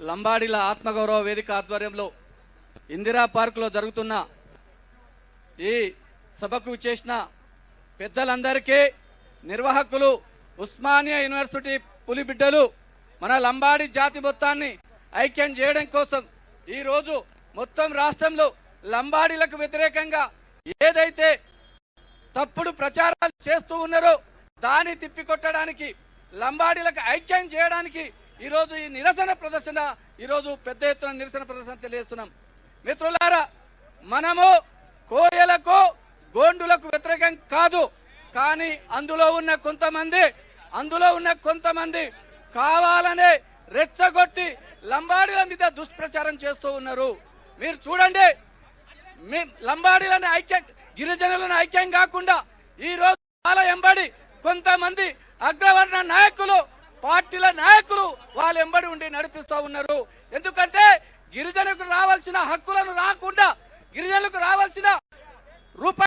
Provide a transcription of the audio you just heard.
లంబాడీల ఆత్మగౌరవ వేదిక ఆధ్వర్యంలో ఇందిరా పార్కులో జరుగుతున్న ఈ సభకు చేసిన పెద్దలందరికీ నిర్వాహకులు ఉస్మానియా యూనివర్సిటీ పులిబిడ్డలు మన లంబాడి జాతి మొత్తాన్ని ఐక్యం చేయడం కోసం ఈ రోజు మొత్తం రాష్ట్రంలో లంబాడీలకు వ్యతిరేకంగా ఏదైతే తప్పుడు ప్రచారాలు చేస్తూ ఉన్నారో దాన్ని తిప్పికొట్టడానికి లంబాడీలకు ఐక్యం చేయడానికి ఈరోజు ఈ నిరసన ప్రదర్శన ఈరోజు పెద్ద ఎత్తున నిరసన ప్రదర్శన తెలియజేస్తున్నాం. మిత్రులారా మనము కోయలకు గోండులకు వ్యతిరేకం కాదు. కానీ అందులో ఉన్న కొంతమంది అందులో ఉన్న కొంతమంది కావాలనే రెచ్చగొట్టి లంబాడీల మీద దుష్ప్రచారం చేస్తూ ఉన్నారు. మీరు చూడండి మీ లంబాడీలను ఐక్యం గిరిజనులను ఐక్యం కాకుండా ఈ రోజు చాలా ఎంబడి కొంతమంది అగ్రవర్ణ నాయకులు పార్టీల నాయకులు వాళ్ళ ఎంబడి ఉండి నడిపిస్తూ ఉన్నారు. ఎందుకంటే గిరిజనులకు రావాల్సిన హక్కులను రాకుండా గిరిజనులకు